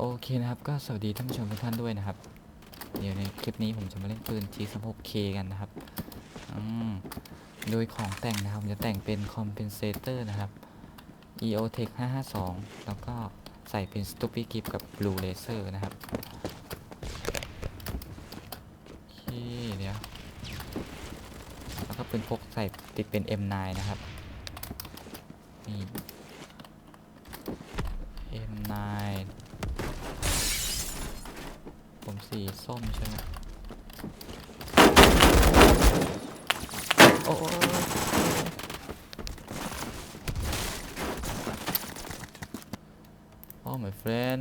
โอเคนะครับ ก็สวัสดีท่านผู้ชมทุกท่านด้วยนะครับ เดี๋ยวในคลิปนี้ผมจะมาเล่นปืน G16K กันนะครับโดยของแต่งนะครับ ผมจะแต่งเป็น compensator นะครับ EOTech 552 แล้วก็ใส่เป็น Stupid Grip กับ Blue Laser นะครับโอเคเดี๋ยว แล้วก็ปืนพกใส่ติดเป็น M9 นะครับ นี่ M9 ผม สีส้มใช่ไหมโอ้โอ้โอ้ my friend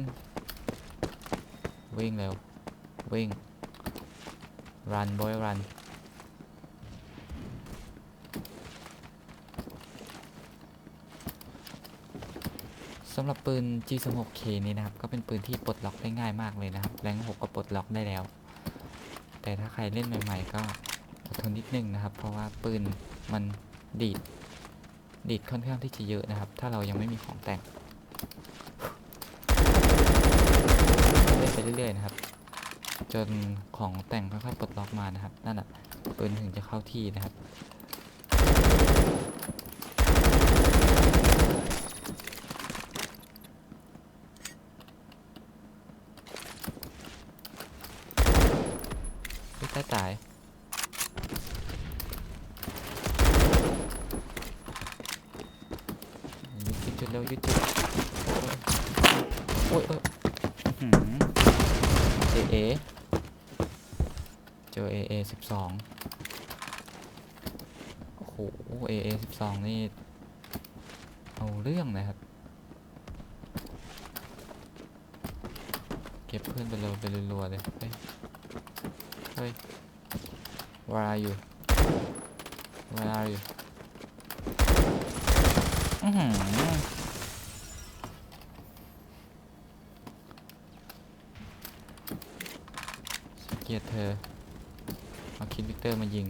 วิ่งเร็ว วิ่ง run boy run สำหรับปืน G16K นี้นะครับ ก็เป็นปืนที่ปลดล็อกได้ง่ายมากเลยนะครับ แรง6ก็ปลดล็อกได้แล้ว แต่ถ้าใครเล่นใหม่ๆ ก็อดทนนิดนึงนะครับ เพราะว่าปืนมันดีด ดีดค่อนข้างที่จะเยอะนะครับ ถ้าเรายังไม่มีของแต่งเล่นไปเรื่อยๆนะครับ จนของแต่งค่อยๆปลดล็อกมานะครับ นั่นแหะปืนถึงจะเข้าที่นะครับ ไม่ตายตายยึดจุดเร็วยึดจุดโอ้ยโอ้ยอื้อหือเอเอเจอเอเอสิบสองโอ้โหเอเอสิบสองนี่ เอาเรื่องนะครับ เก็บเพื่อนไปเร็วไปรัวๆเลย เฮ้ย เฮ้ย where are you where are you อือหือเก ลียดเธอเอาคิดวิกเตอร์มายิง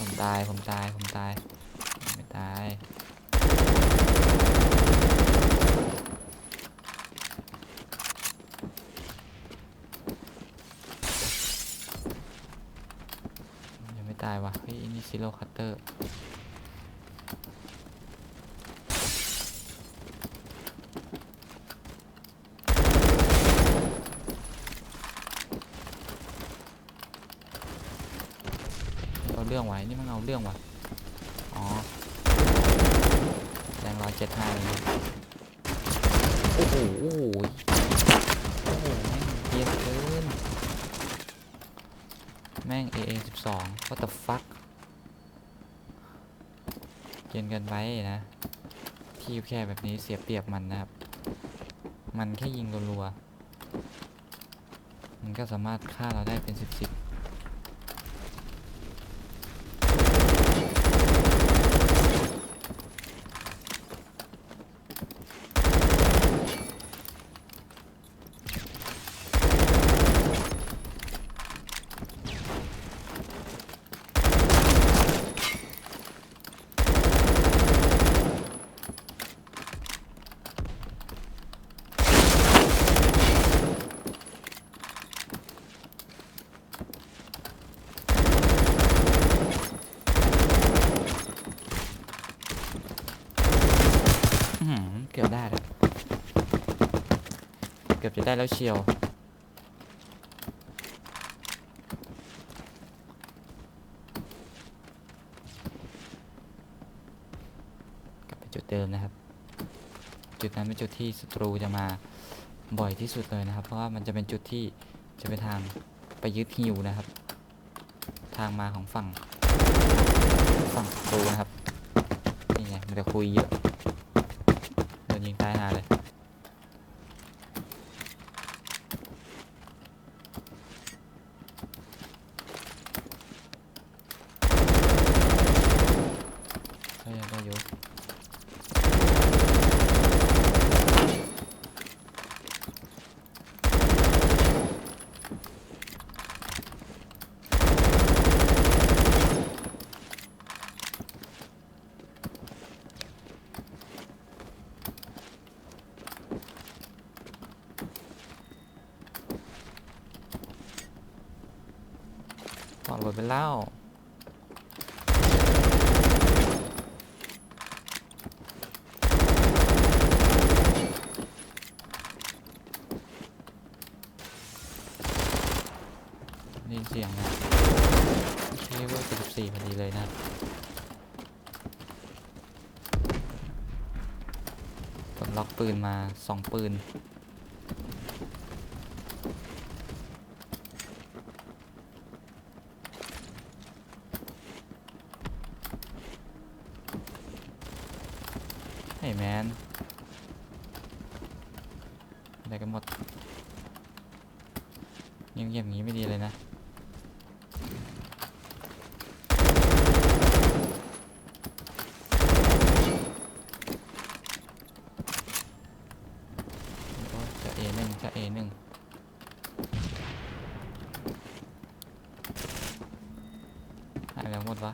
ผมตาย ผมตาย ผมตาย ไม่ตาย ยังไม่ตายวะเฮ้ยนี่ซิโลคัตเตอร์ เอาเรื่องไว้ นี่มัน เอาเรื่องวะอ๋อแรงร้อยเจ็ดห้าเลยนะโอ้โห โอ้โหโอ้โหแม่งเกียนเกิน แม่ง AA 12 what the fuck เกียนเกันไปนะ ที่แค่แบบนี้เสียเปรียบมันนะครับ มันแค่ยิงรัวๆมันก็สามารถฆ่าเราได้เป็นสิบสิบ อื้อหือเกือบได้แล้ว เกื อบจะได้แล้วเชียว กลับไปจุดเดิมนะครับ จุดนั้นเป็นจุดที่ศัตรูจะมาบ่อยที่สุดเลยนะครับ เพราะว่ามันจะเป็นจุดที่จะเป็นทางไปยึดฮิวนะครับ ทางมาของฝั่งฝั่งศัตรูนะครับ นี่ไงมันจะคุยเยอะ ยังได้อยู่ปอดหมดไปแล้ว เลยนะกดล็อกปืนมาสองปืนเฮ้แมนอะไรกันหมดเงียบๆอย่างนี้ไม่ดีเลยนะ โอ้ยจะ A หนึ่งจะ A หนึ่งหมดวะ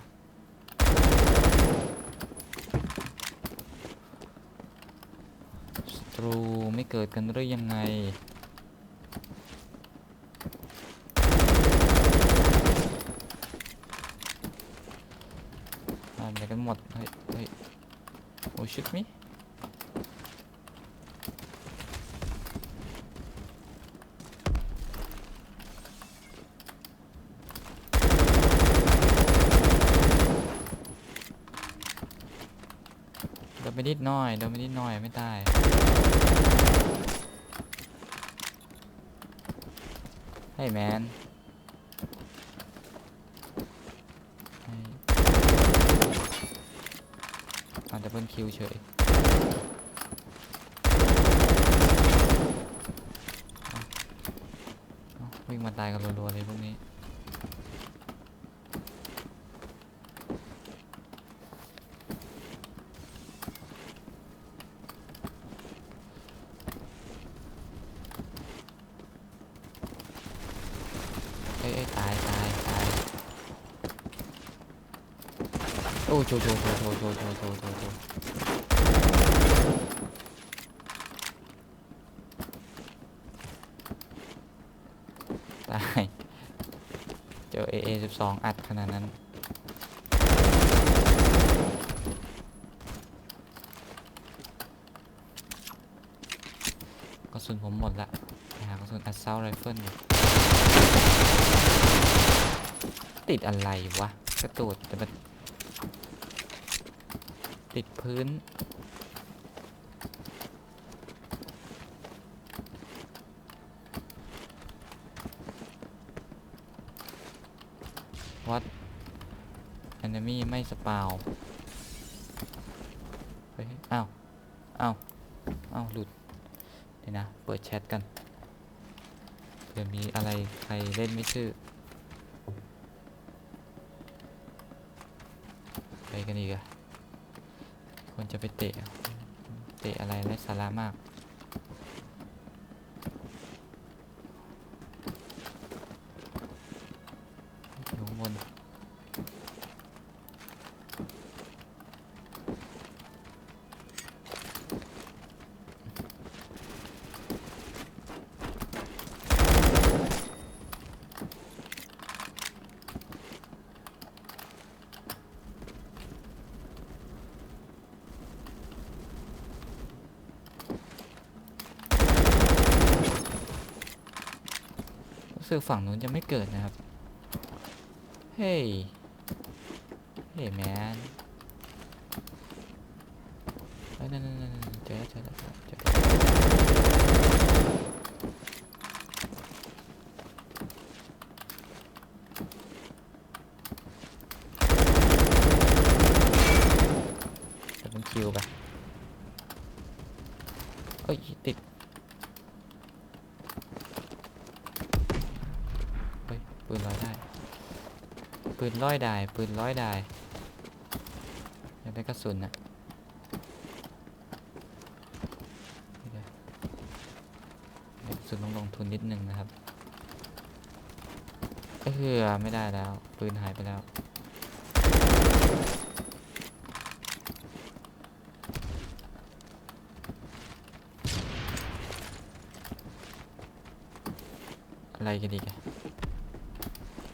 ศัตรูไม่เกิดกันหรือยังไงอะไรกันหมด เฮ้ย เฮ้ย โอ้ชุดมิ นิดหน่อยโดนไปนิดหน่อยไม่ตายเฮ้แมนอาดับเบิลคิวเฉยวิ่งมาตายกันรัวๆเลยพวกนี้ อ้ยเอ้ยตายตายตายโอ้โจโจโจโจโจโจโจโจโจตาย เจอเอสิบสองอัดขนาดนั้น ระสุนผมหมดละไปหากระสุนอัดเซาไรเฟิลอยู่ติดอะไรวะ กระตูดแต่มันติดพื้น วัด enemy ไม่สปาวเฮ้ยอ้าว อ้าว อ้าว หลุด นี่นะ เปิดแชทกันเผื่อมีอะไรใครเล่นไม่ชื่อไปกันอีกอะควรจะไปเตะ เตะอะไรไร้สาระมาก อยู่ข้างบน รู้สึกฝั่งนู้นจะไม่เกิดนะครับ เฮ้ย เฮ้ยแมนเอ้ยนั่นนั่นนั่นนั่นเจอแล้วเจอแล้วเจอแล้วเจอแล้วจะเป็นคิวไปเอ้ย ติด เฮ้ย ปืนลอยได้ ปืนร้อยได้ ปืนร้อยได้อยากได้กระสุนนะกระสุนต้องลงทุนนิดนึงนะครับเออไม่ได้แล้ว ปืนหายไปแล้วอะไรกันดีกัน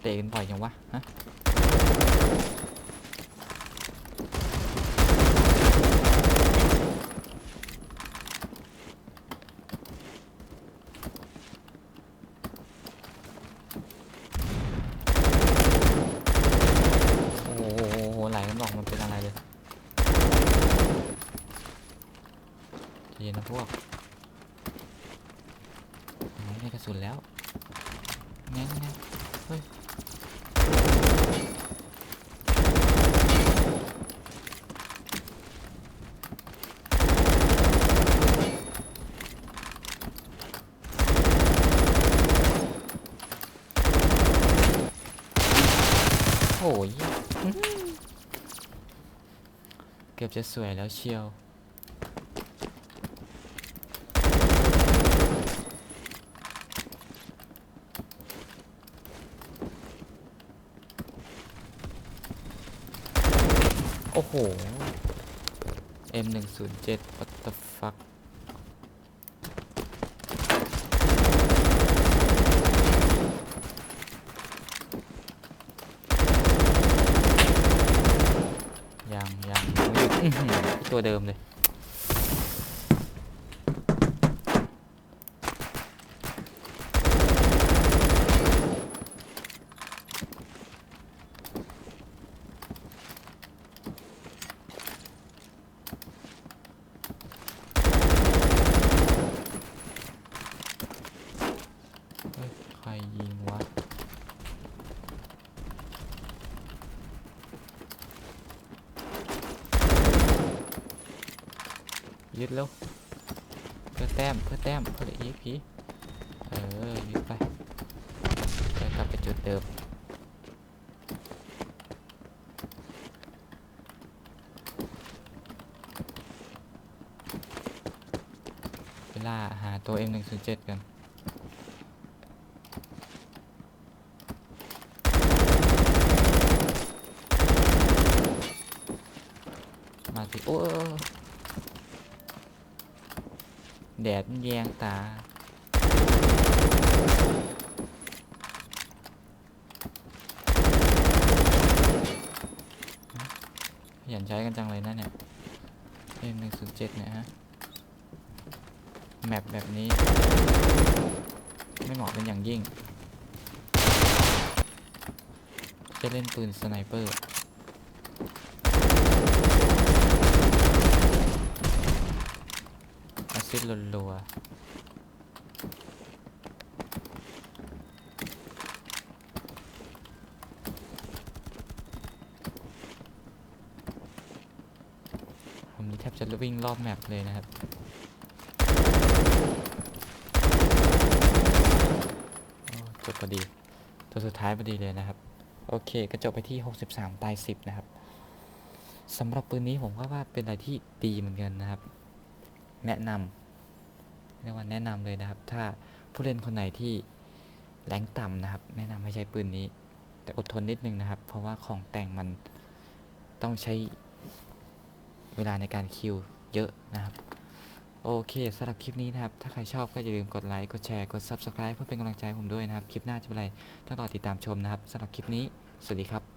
เตะกันบ่อยจังวะฮะโอ้โหไหลกันบอกมันเป็นอะไรเลยใจเย็นนะพวกไม่ได้กระสุนแล้วแง่แง่เฮ้ย หือเกือบจะสวยแล้วเชียว โอ้โห M107 what the fuck ยังยังยังไม่หยุดอื้อหือ ตัวเดิมเลย เฮ้ย ใครยิงวะ ยึดแล้วเพื่อแต้มเพื่อแต้มเพื่ออีพีเออยึดไปไปกลับไปจุดเดิมเวลาหาตัว M107 กัน มาสิโอ้ แดดมันแยงตา ขยันใช้กันจังเลยนะเนี่ยเอ็มหนึ่งศูนย์เจ็ดเนี่ยฮะ แมปแบบนี้ ไม่เหมาะเป็นอย่างยิ่ง จะเล่นปืนสไนเปอร์ อา ซิดรัวๆผมนี่แทบจะวิ่งรอบแมปเลยนะครับจบพอดี ตัวสุดท้ายพอดีเลยนะครับ โอเคก็จบไปที่ 63 ตาย 10 นะครับสำหรับปืนนี้ผมก็ว่าเป็นอะไรที่ดีเหมือนกันนะครับ แนะนำ เรียกว่าแนะนำเลยนะครับ ถ้าผู้เล่นคนไหนที่แรงต่ำนะครับ แนะนำให้ใช้ปืนนี้ แต่อดทนนิดนึงนะครับ เพราะว่าของแต่งมันต้องใช้เวลาในการคิวเยอะนะครับ โอเคสำหรับคลิปนี้นะครับ ถ้าใครชอบก็อย่าลืมกดไลค์ กดแชร์ กด Subscribe เพื่อเป็นกำลังใจผมด้วยนะครับ คลิปหน้าจะเป็นอะไรต้องรอติดตามชมนะครับสำหรับคลิปนี้ สวัสดีครับ